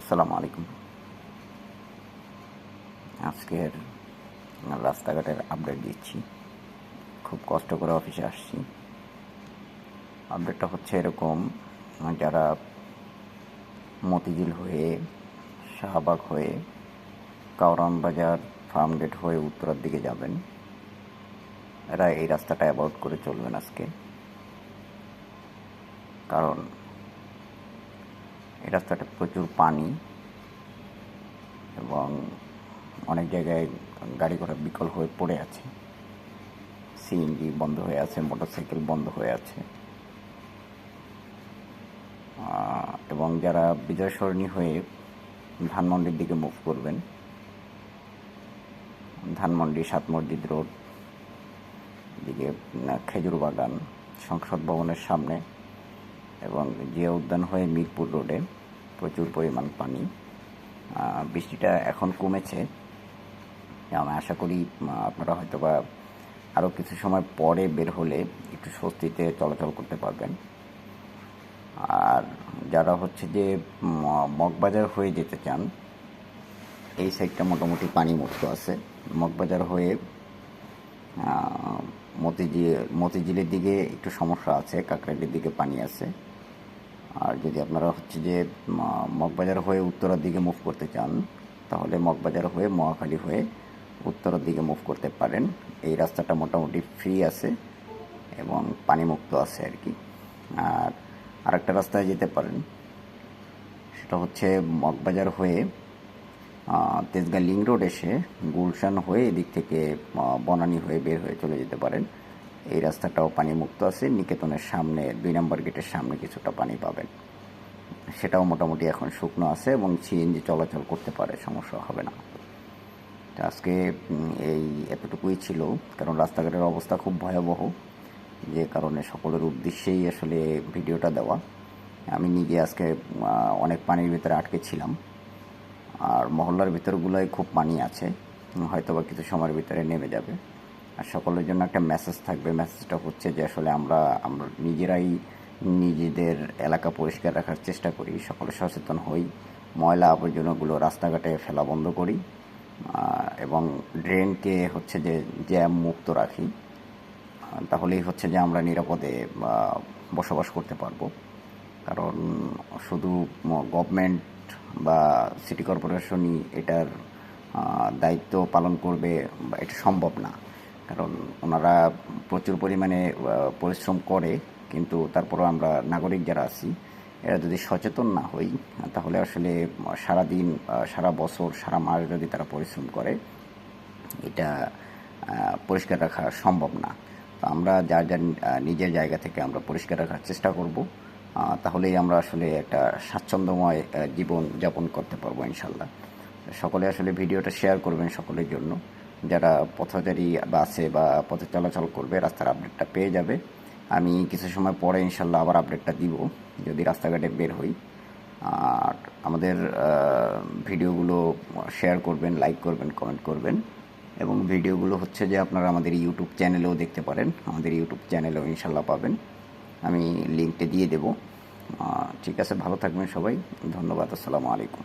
আসসালামু আলাইকুম। আজকের রাস্তাঘাটের আপডেট দিচ্ছি। খুব কষ্ট করে অফিসে আসছি। আপডেটটা হচ্ছে এরকম, যারা মতিঝিল হয়ে, শাহবাগ হয়ে কাউরান বাজার, ফার্মগেট হয়ে উত্তরার দিকে যাবেন, এরা এই রাস্তাটা অ্যাভয়েড করে চলবেন আজকে। কারণ এই রাস্তাটা প্রচুর পানি এবং অনেক জায়গায় গাড়ি ঘোড়া বিকল হয়ে পড়ে আছে। সিএনজি বন্ধ হয়ে আছে, মোটরসাইকেল বন্ধ হয়ে আছে। এবং যারা বিজয় সরণী হয়ে ধানমন্ডির দিকে মুভ করবেন, ধানমন্ডি সাত মসজিদ রোড দিকে খেজুর বাগান, সংসদ ভবনের সামনে এবং জিয়া উদ্যান হয়ে মিরপুর রোডে প্রচুর পরিমাণ পানি। বৃষ্টিটা এখন কমেছে। আমি আশা করি আপনারা হয়তো বা আরও কিছু সময় পরে বের হলে একটু স্বস্তিতে চলাচল করতে পারবেন। আর যারা হচ্ছে যে মগবাজার হয়ে যেতে চান, এই সাইডটা মোটামুটি পানি মুক্ত আছে। মগবাজার হয়ে মতিঝিল মতিঝিলের দিকে একটু সমস্যা আছে কাকরাইলের দিকে পানি আছে। আর যদি আপনারা হচ্ছে যে মগবাজার হয়ে উত্তরের দিকে মুভ করতে চান, তাহলে মগবাজার হয়ে, মহাখালী হয়ে উত্তরের দিকে মুভ করতে পারেন। এই রাস্তাটা মোটামুটি ফ্রি আছে এবং পানিমুক্ত আছে আর কি। আর আরেকটা রাস্তায় যেতে পারেন, সেটা হচ্ছে মগবাজার হয়ে তেজগাঁ লিং রোড এসে গুলশান হয়ে এদিক থেকে বনানী হয়ে বের হয়ে চলে যেতে পারেন। এই রাস্তাটাও পানি মুক্ত আছে। নিকেতনের সামনে, দুই নম্বর গেটের সামনে কিছুটা পানি পাবেন। সেটাও মোটামুটি এখন শুকনো আছে এবং সিএনজি চলাচল করতে পারে, সমস্যা হবে না। আজকে এই এতটুকুই ছিল, কারণ রাস্তাঘাটের অবস্থা খুব ভয়াবহ। যে কারণে সকলের উদ্দেশ্যেই আসলে ভিডিওটা দেওয়া। আমি নিজে আজকে অনেক পানির ভিতরে আটকে ছিলাম। আর মহল্লার ভিতরগুলোয় খুব পানি আছে। হয়তো বা কিছু সময়ের ভিতরে নেমে যাবে। আর সকলের জন্য একটা মেসেজ থাকবে। মেসেজটা হচ্ছে যে, আসলে আমরা আমরা নিজেরাই নিজেদের এলাকা পরিষ্কার রাখার চেষ্টা করি। সকলে সচেতন হই। ময়লা আবর্জনাগুলো রাস্তাঘাটে ফেলা বন্ধ করি। এবং ড্রেনকে হচ্ছে যে জ্যাম মুক্ত রাখি। তাহলেই হচ্ছে যে আমরা নিরাপদে বসবাস করতে পারব। কারণ শুধু গভর্নমেন্ট বা সিটি কর্পোরেশনই এটার দায়িত্ব পালন করবে এটা সম্ভব না। কারণ ওনারা প্রচুর পরিমাণে পরিশ্রম করে কিন্তু তারপরও আমরা নাগরিক যারা আছি এরা যদি সচেতন না হই তাহলে আসলে সারাদিন আহ, সারা বছর সারা মাস যদি তারা পরিশ্রম করে এটা পরিষ্কার রাখা সম্ভব না। তো আমরা যার যার নিজের জায়গা থেকে আমরা পরিষ্কার রাখার চেষ্টা করব। তাহলেই আমরা আসলে একটা স্বাচ্ছন্দ্যময় জীবন যাপন করতে পারব ইনশাল্লাহ। সকলে আসলে ভিডিওটা শেয়ার করবেন সকলের জন্য। যারা পথচারী বাসে বা পথে চলাচল করবে, রাস্তার আপডেটটা পেয়ে যাবে। আমি কিছু সময় পরে ইনশাল্লাহ আবার আপডেটটা দিব, যদি রাস্তাঘাটে বের হই। আর আমাদের ভিডিওগুলো শেয়ার করবেন লাইক করবেন কমেন্ট করবেন। এবং ভিডিওগুলো হচ্ছে যে আপনারা আমাদের ইউটিউব চ্যানেলেও দেখতে পারেন। আমাদের ইউটিউব চ্যানেলেও ইনশাল্লাহ পাবেন। আমি লিঙ্কটা দিয়ে দেব। ঠিক আছে ভালো থাকবেন সবাই। ধন্যবাদ আসসালামু আলাইকুম।